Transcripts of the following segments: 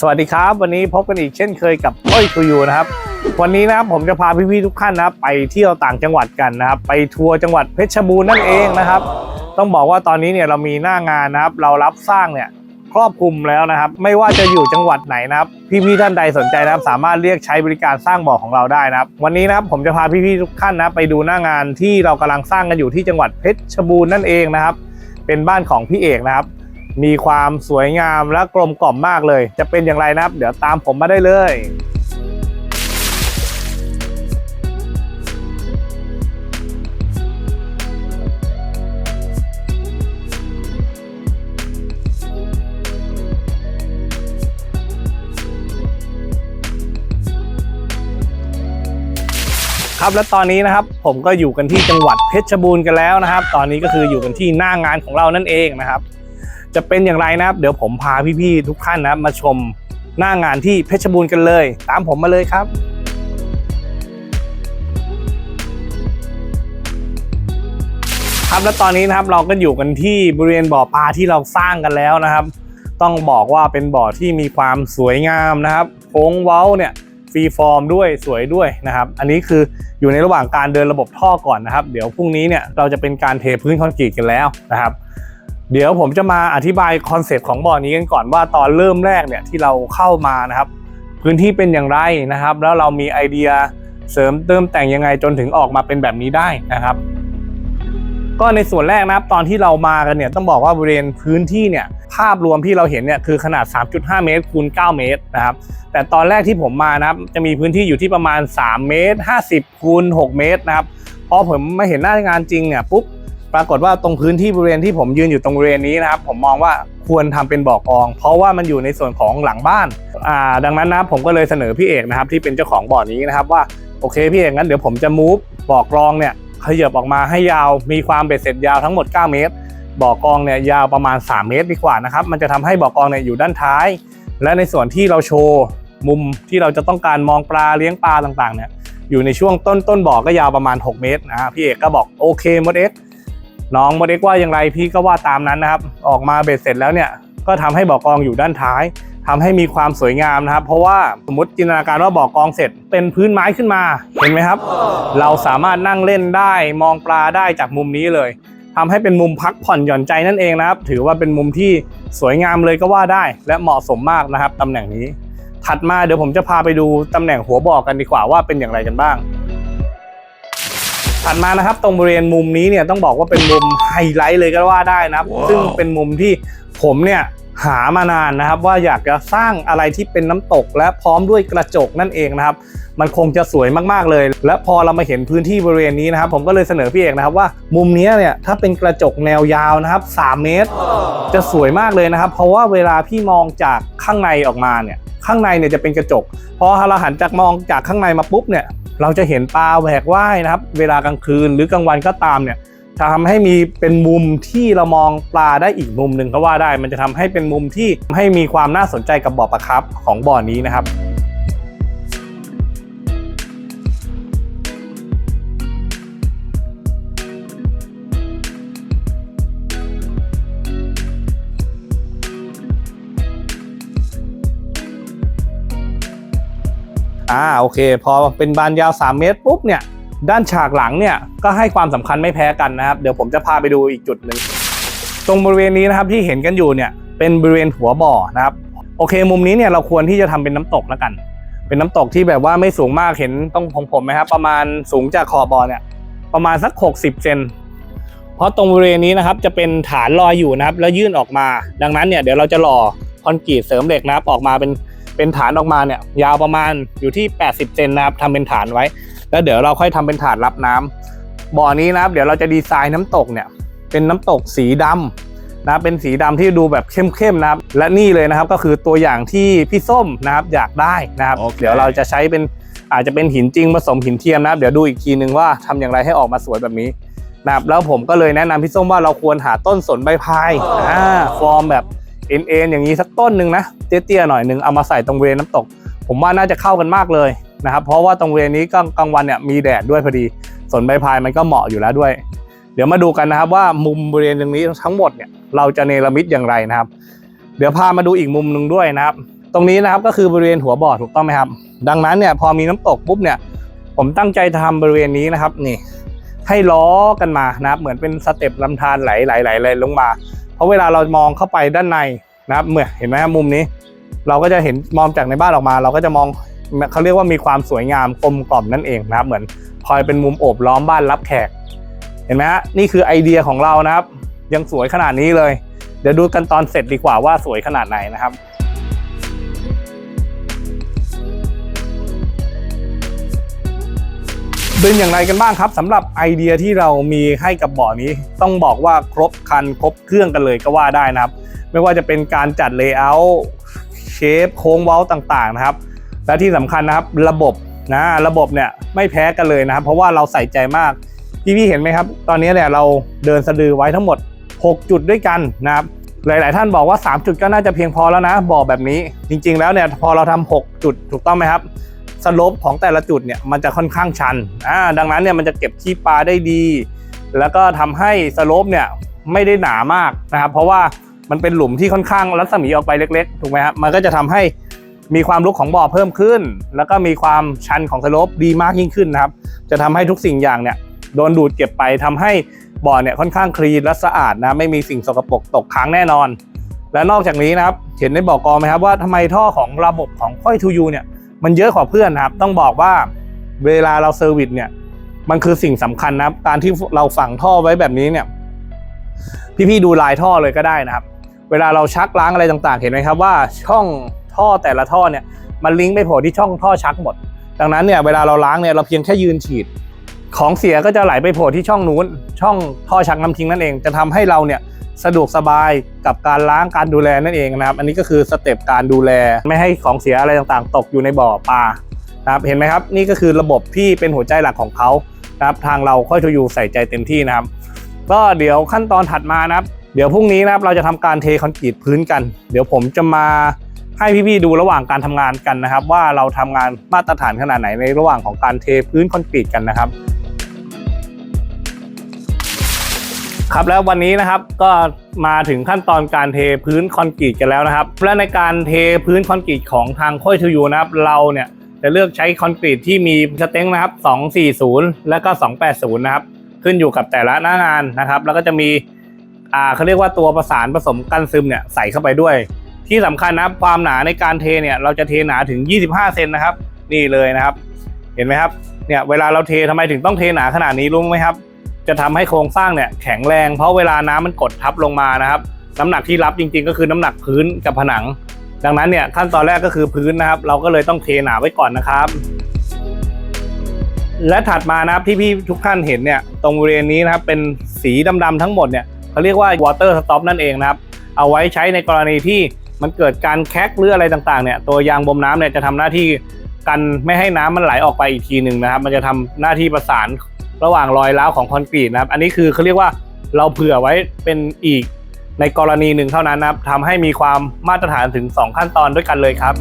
สวัสดีครับ วันนี้พบกันอีกเช่นเคยกับอ้อยทูยูนะครับ วันนี้นะครับผมจะพาพี่ๆทุกท่านนะครับไปเที่ยวต่างจังหวัดกันนะครับ ไปทัวร์จังหวัดเพชรบูรณ์นั่นเองนะครับ ต้องบอกว่าตอนนี้เนี่ยเรามีหน้างานนะครับ เรารับสร้างเนี่ยครอบคลุมแล้วนะครับ ไม่ว่าจะอยู่จังหวัดไหนนะครับ พี่ๆท่านใดสนใจนะครับ สามารถเรียกใช้บริการสร้างบ่อของเราได้นะครับ วันนี้นะครับผมจะพาพี่ๆทุกท่านนะไปดูหน้างานที่เรากำลังสร้างกันอยู่ที่จังหวัดเพชรบูรณ์นั่นเองนะครับ เป็นบ้านของพี่เอกนะครับ มีความสวยงามและกลมกล่อมมากเลย จะเป็นอย่างไรนะครับ เดี๋ยวตามผมมาได้เลยครับและตอนนี้นะครับผมก็อยู่กันที่จังหวัดเพชรบูรณ์กันแล้วนะครับ ตอนนี้ก็คืออยู่กันที่หน้างานของเรานั่นเองนะครับ จะเป็นอย่างไรนะครับ เดี๋ยวผมพาพี่ๆทุกท่านนะครับมาชมหน้างานที่เพชรบูรณ์กันเลย ตามผมมาเลยครับครับและตอนนี้นะครับเราก็อยู่กันที่บริเวณบ่อปลาที่เราสร้างกันแล้วนะครับ ต้องบอกว่าเป็นบ่อที่มีความสวยงามนะครับโค้งเว้าเนี่ยฟรีฟอร์มด้วยสวยด้วยนะครับ อันนี้คืออยู่ในระหว่างการเดินระบบท่อก่อนนะครับ เดี๋ยวพรุ่งนี้เนี่ยเราจะเป็นการเทพื้นคอนกรีตกันแล้วนะครับ เดี๋ยวผมจะมาอธิบายคอนเซปต์ของบ่อนี้กันก่อนว่าตอนเริ่มแรกเนี่ยที่เราเข้ามานะครับ พื้นที่เป็นอย่างไรนะครับ แล้วเรามีไอเดียเสริมเติมแต่งยังไงจนถึงออกมาเป็นแบบนี้ได้นะครับ ก็ในส่วนแรกนะครับตอนที่เรามากันเนี่ยต้องบอกว่าบริเวณพื้นที่เนี่ยภาพรวมที่เราเห็นเนี่ยคือขนาด 3.5 เมตรคูณ 9 เมตรนะครับ แต่ตอนแรกที่ผมมานะครับจะมีพื้นที่อยู่ที่ประมาณ 3 เมตร 50คูณ6เมตรนะครับพอผมมาเห็นหน้างานจริงเนี่ยปุ๊บ ปรากฏว่าตรงพื้นที่บริเวณที่ผมยืนอยู่ตรงบริเวณนี้นะครับ ผมมองว่าควรทำเป็นบ่อกอง เพราะว่ามันอยู่ในส่วนของหลังบ้านอ่าดังนั้นนะผมก็เลยเสนอพี่เอกนะครับ ที่เป็นเจ้าของบ่อนี้นะครับว่าโอเคพี่เอกงั้นเดี๋ยวผมจะมูฟบ่อกรองเนี่ยขยับออกมาให้ยาวมีความเบ็ดเสร็จยาวทั้งหมด 9 เมตร บ่อกองเนี่ยยาวประมาณ 3 เมตรดีกว่านะครับ มันจะทำให้บ่อกองเนี่ยอยู่ด้านท้าย และในส่วนที่เราโชว์มุมที่เราจะต้องการมองปลาเลี้ยงปลาต่างๆเนี่ยอยู่ในช่วงต้นต้นบ่อก็ยาวประมาณ 6 เมตรนะฮะพี่เอกก็บอกโอเคมดเอ็ก น้องโมเอ็กว่าอย่างไรพี่ก็ว่าตามนั้นนะครับ ออกมาเบ็ดเสร็จแล้วเนี่ยก็ทำให้บ่อกองอยู่ด้านท้ายทำให้มีความสวยงามนะครับ เพราะว่าสมมติจินตนาการว่าบ่อกองเสร็จ เป็นพื้นไม้ขึ้นมาเห็นไหมครับ เราสามารถนั่งเล่นได้มองปลาได้จากมุมนี้เลยทำให้เป็นมุมพักผ่อนหย่อนใจนั่นเองนะครับ ถือว่าเป็นมุมที่สวยงามเลยก็ว่าได้ และเหมาะสมมากนะครับตำแหน่งนี้ ถัดมาเดี๋ยวผมจะพาไปดูตำแหน่งหัวบ่อกันดีกว่าว่าเป็นอย่างไรกันบ้าง ถัดมานะครับตรงบริเวณมุมนี้เนี่ยต้องบอกว่าเป็นมุมไฮไลท์เลยก็ว่าได้นะครับซึ่งเป็นมุมที่ผมเนี่ยหามานานนะครับว่าอยากจะสร้างอะไรที่เป็นน้ำตก และพร้อมด้วยกระจกนั่นเองนะครับ มันคงจะสวยมากๆเลย และพอเรามาเห็นพื้นที่บริเวณนี้นะครับ ผมก็เลยเสนอพี่เอกนะครับว่ามุมเนี้ยเนี่ยถ้าเป็นกระจกแนวยาวนะครับ 3 เมตร จะสวยมากเลยนะครับ เพราะว่าเวลาพี่มองจาก ข้างในออกมาเนี่ยข้างในเนี่ยจะเป็นกระจก พอเราหันจากมองจากข้างในมาปุ๊บเนี่ยเราจะเห็นปลาแหวกว่ายนะครับ เวลากลางคืนหรือกลางวันก็ตามเนี่ยจะทำให้มีเป็นมุมที่เรามองปลาได้อีกมุมหนึ่งก็ว่าได้ มันจะทำให้เป็นมุมที่ให้มีความน่าสนใจกับบ่อปลาครับของบ่อนี้นะครับ อ่าโอเค พอเป็นบานยาว 3 เมตรปุ๊บเนี่ยด้านฉากหลังเนี่ยก็ให้ความสำคัญไม่แพ้กันนะครับเดี๋ยวผมจะพาไปดูอีกจุดหนึ่งตรงบริเวณนี้นะครับที่เห็นกันอยู่เนี่ยเป็นบริเวณหัวบ่อนะครับโอเค มุมนี้เนี่ยเราควรที่จะทำเป็นน้ำตกแล้วกัน เป็นน้ำตกที่แบบว่าไม่สูงมากเห็นต้องของผมไหมครับประมาณสูงจากขอบบ่อเนี่ยประมาณสัก 60เซนเพราะตรงบริเวณนี้นะครับจะเป็นฐานลอยอยู่นะครับแล้วยื่นออกมา ดังนั้นเนี่ยเดี๋ยวเราจะหล่อคอนกรีตเสริมเหล็กนะครับออกมาเป็น เป็นฐานออกมาเนี่ยยาวประมาณอยู่ที่ 80 เซนนะครับทำเป็นฐานไว้ แล้วเดี๋ยวเราค่อยทำเป็นฐานรับน้ำบ่อนี้นะครับ เดี๋ยวเราจะดีไซน์น้ำตกเนี่ยเป็นน้ำตกสีดำนะเป็นสีดำที่ดูแบบเข้มๆนะครับ และนี่เลยนะครับก็คือตัวอย่างที่พี่ส้มนะครับอยากได้นะครับโอเคเดี๋ยวเราจะใช้เป็นอาจจะเป็นหินจริงผสมหินเทียมนะครับ เดี๋ยวดูอีกทีนึงว่าทำอย่างไรให้ออกมาสวยแบบนี้นะครับแล้วผมก็เลยแนะนำพี่ส้มว่าเราควรหาต้นสนใบพายอ่าฟอร์มแบบ เอ็นเอ็นอย่างนี้สักต้นหนึ่งนะเตี้ยๆหน่อยหนึ่งเอามาใส่ตรงเวณน้ำตก ผมว่าน่าจะเข้ากันมากเลยนะครับ เพราะว่าตรงเวณนี้กลางกลางวันเนี่ยมีแดดด้วยพอดีสนใบพายมันก็เหมาะอยู่แล้วด้วย เดี๋ยวมาดูกันนะครับว่ามุมบริเวณตรงนี้ทั้งหมดเนี่ยเราจะเนรมิตอย่างไรนะครับ เดี๋ยวพามาดูอีกมุมหนึ่งด้วยนะครับ ตรงนี้นะครับก็คือบริเวณหัวบ่อถูกต้องไหมครับ ดังนั้นเนี่ยพอมีน้ำตกปุ๊บเนี่ยผมตั้งใจทำบริเวณนี้นะครับนี่ให้ล้อกันมานะครับเหมือนเป็นสเต็ปลำธารไหลไหลไหลไหลลงมา เพราะเวลาเรามองเข้าไปด้านในนะครับเมื่อเห็นไหมมุมนี้ เราก็จะเห็นมองจากในบ้านออกมา เราก็จะมองเขาเรียกว่ามีความสวยงามกลมกล่อมนั่นเองนะครับเหมือนคอยเป็นมุมโอบล้อมบ้านรับแขก เห็นไหมฮะนี่คือไอเดียของเรานะครับ ยังสวยขนาดนี้เลย เดี๋ยวดูกันตอนเสร็จดีกว่าว่าสวยขนาดไหนนะครับ เป็นอย่างไรกันบ้างครับสำหรับไอเดียที่เรามีให้กับบ่อนี้ ต้องบอกว่าครบคันครบเครื่องกันเลยก็ว่าได้นะครับ ไม่ว่าจะเป็นการจัดเลเยอร์เชฟโค้งเว้าต่างๆนะครับ และที่สำคัญนะครับระบบนะระบบเนี่ยไม่แพ้กันเลยนะครับ เพราะว่าเราใส่ใจมากพี่ๆเห็นไหมครับ ตอนนี้เนี่ยเราเดินสะดือไว้ทั้งหมด 6 จุดด้วยกันนะครับหลาย ๆ ท่านบอกว่า 3 จุดก็น่าจะเพียงพอแล้วนะบอกแบบนี้ จริง ๆ แล้วเนี่ยพอเราทำ6จุดถูกต้องไหมครับ สโลปของแต่ละจุดเนี่ยมันจะค่อนข้างชันอ่าดังนั้นเนี่ยมันจะเก็บขี้ปลาได้ดี แล้วก็ทำให้สโลปเนี่ยไม่ได้หนามากนะครับเพราะว่ามันเป็นหลุมที่ค่อนข้างรัศมีออกไปเล็กๆถูกไหมครับมันก็จะทำให้มีความลุกของบ่อเพิ่มขึ้น แล้วก็มีความชันของสโลปดีมากยิ่งขึ้นนะครับ จะทำให้ทุกสิ่งอย่างเนี่ยโดนดูดเก็บไปทำให้บ่อเนี่ยค่อนข้างคลีนและสะอาดนะไม่มีสิ่งสกปรกตกค้างแน่นอน และนอกจากนี้นะครับเห็นในบ่อกอไหมครับว่าทำไมท่อของระบบของค่อยทูยูเนี่ย มันเยอะกว่าเพื่อนนะครับ ต้องบอกว่าเวลาเราเซอร์วิสเนี่ย มันคือสิ่งสำคัญนะครับ การที่เราฝังท่อไว้แบบนี้เนี่ย พี่ๆดูลายท่อเลยก็ได้นะครับ เวลาเราชักล้างอะไรต่างๆ เห็นไหมครับว่าช่องท่อแต่ละท่อเนี่ย มันลิงก์ไปโผล่ที่ช่องท่อชักหมด ดังนั้นเนี่ยเวลาเราล้างเนี่ยเราเพียงแค่ยืนฉีด ของเสียก็จะไหลไปโผล่ที่ช่องนู้น ช่องท่อชักน้ำทิ้งนั่นเอง จะทำให้เราเนี่ย สะดวกสบายกับการล้างการดูแลนั่นเองนะครับ อันนี้ก็คือสเต็ปการดูแลไม่ให้ของเสียอะไรต่างๆ ตกอยู่ในบ่อปลานะครับเห็นไหมครับนี่ก็คือระบบที่เป็นหัวใจหลักของเขานะครับทางเราค่อยทยูใส่ใจเต็มที่นะครับ ก็เดี๋ยวขั้นตอนถัดมานะครับ เดี๋ยวพรุ่งนี้นะครับเราจะทำการเทคอนกรีตพื้นกัน เดี๋ยวผมจะมาให้พี่ๆดูระหว่างการทำงานกันนะครับ ว่าเราทำงานมาตรฐานขนาดไหนในระหว่างของการเทพื้นคอนกรีตกันนะครับ ครับแล้ววันนี้นะครับก็มาถึงขั้นตอนการเทพื้นคอนกรีตกันแล้วนะครับ และในการเทพื้นคอนกรีตของทางค่อยทูยูนะครับ เราเนี่ยจะเลือกใช้คอนกรีตที่มีสเต็งนะครับ 240 และก็ 280 นะครับ ขึ้นอยู่กับแต่ละหน้างานนะครับ แล้วก็จะมีอ่าเขาเรียกว่าตัวประสานผสมกันซึมเนี่ยใส่เข้าไปด้วย ที่สำคัญนะครับความหนาในการเทเนี่ยเราจะเทหนาถึง 25 เซนนะครับ นี่เลยนะครับ เห็นไหมครับเนี่ยเวลาเราเททำไมถึงต้องเทหนาขนาดนี้รู้ไหมครับ จะทำให้โครงสร้างเนี่ยแข็งแรง เพราะเวลาน้ำมันกดทับลงมานะครับ น้ำหนักที่รับจริง ๆ ก็คือน้ำหนักพื้นกับผนัง ดังนั้นเนี่ยขั้นตอนแรกก็คือพื้นนะครับ เราก็เลยต้องเทหนาไว้ก่อนนะครับ และถัดมานะครับที่พี่ทุกท่านเห็นเนี่ยตรงบริเวณนี้นะครับเป็นสีดำๆทั้งหมดเนี่ยเขาเรียกว่า water stop นั่นเองนะครับ เอาไว้ใช้ในกรณีที่มันเกิดการแคกหรืออะไรต่างๆเนี่ยตัวยางบ่มน้ำเนี่ยจะทำหน้าที่กันไม่ให้น้ำมันไหลออกไปอีกทีหนึ่งนะครับ มันจะทำหน้าที่ประสาน ระหว่างรอยร้าวของคอนกรีตนะครับ อันนี้คือเขาเรียกว่าเราเผื่อไว้เป็นอีกในกรณีหนึ่งเท่านั้นนะครับทำให้มีความมาตรฐานถึง 2 ขั้นตอนด้วยกันเลยครับ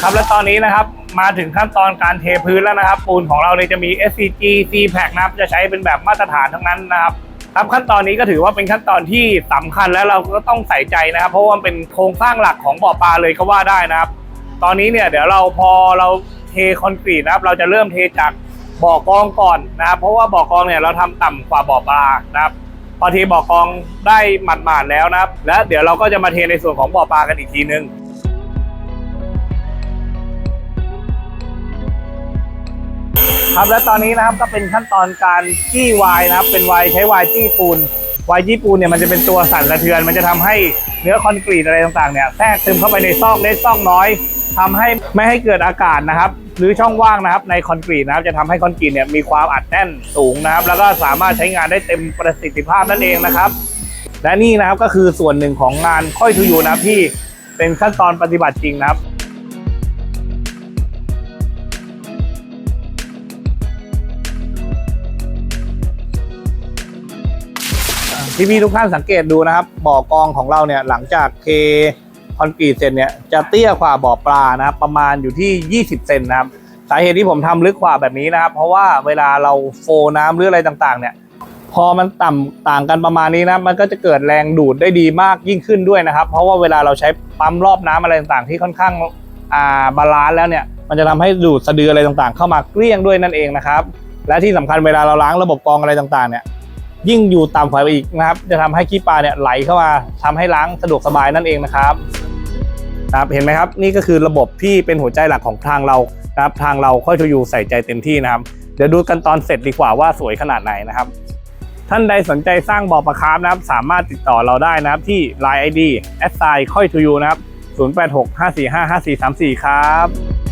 ครับและตอนนี้นะครับมาถึงขั้นตอนการเทพื้นแล้วนะครับ ปูนของเราเนี่ยจะมี SCG C Pack นะครับจะใช้เป็นแบบมาตรฐานทั้งนั้นนะครับครับขั้นตอนนี้ก็ถือว่าเป็นขั้นตอนที่สำคัญและเราก็ต้องใส่ใจนะครับ เพราะว่าเป็นโครงสร้างหลักของบ่อปลาเลยก็ว่าได้นะครับ ตอนนี้เนี่ยเดี๋ยวเราพอเราเทคอนกรีตนะครับ เราจะเริ่มเทจากบ่อกองก่อนนะครับเพราะว่าบ่อกองเนี่ยเราทำต่ำกว่าบ่อปลานะครับ พอเทบ่อกองได้หมาดๆแล้วนะครับ แล้วเดี๋ยวเราก็จะมาเทในส่วนของบ่อปลากันอีกทีนึงครับและตอนนี้นะครับก็เป็นขั้นตอนการจี้วายนะครับ เป็นวายใช้วายจี้ปูนวายจี้ปูนเนี่ยมันจะเป็นตัวสั่นสะเทือน มันจะทำให้เนื้อคอนกรีตอะไรต่างๆเนี่ยแทรกซึมเข้าไปในซอกเล็กซอกน้อย ทำให้ไม่ให้เกิดอากาศนะครับ หรือช่องว่างนะครับในคอนกรีตนะครับ จะทำให้คอนกรีตเนี่ยมีความอัดแน่นสูงนะครับ แล้วก็สามารถใช้งานได้เต็มประสิทธิภาพนั่นเองนะครับ และนี่นะครับก็คือส่วนหนึ่งของงานค่อยทูยูนะครับที่เป็นขั้นตอนปฏิบัติจริงนะครับพี่พี่ๆทุกท่านสังเกตดูนะครับ บ่อกองของเราเนี่ยหลังจากเท คอนกรีตเสร็จเนี่ยจะเตี้ยกว่าบ่อปลานะครับประมาณอยู่ที่ 20 เซนนะครับสาเหตุที่ผมทำลึกกว่าแบบนี้นะครับ เพราะว่าเวลาเราโฟน้ำหรืออะไรต่างๆ เนี่ย พอมันต่ำต่างกันประมาณนี้นะมันก็จะเกิดแรงดูดได้ดีมากยิ่งขึ้นด้วยนะครับ เพราะว่าเวลาเราใช้ปั๊มรอบน้ำอะไรต่างๆ ที่ค่อนข้างอ่าบาลานซ์แล้วเนี่ย มันจะทำให้ดูดสะดืออะไรต่างๆ เข้ามาเกลี้ยงด้วยนั่นเองนะครับและที่สำคัญเวลาเราล้างระบบกรองอะไรต่างๆ เนี่ย ยิ่งอยู่ต่ำกว่าไปอีกนะครับ จะทำให้ขี้ปลาเนี่ยไหลเข้ามาทำให้ล้างสะดวกสบายนั่นเองนะครับครับเห็นไหมครับนี่ก็คือระบบที่เป็นหัวใจหลักของทางเรานะครับทางเราค่อยทูยูใส่ใจเต็มที่นะครับ เดี๋ยวดูกันตอนเสร็จดีกว่าว่าสวยขนาดไหนนะครับ ท่านใดสนใจสร้างบ่อปลาคาร์ฟนะครับ สามารถติดต่อเราได้นะครับที่ Line ID แอดไซค่อยทูยูนะครับ 0865455434 ครับ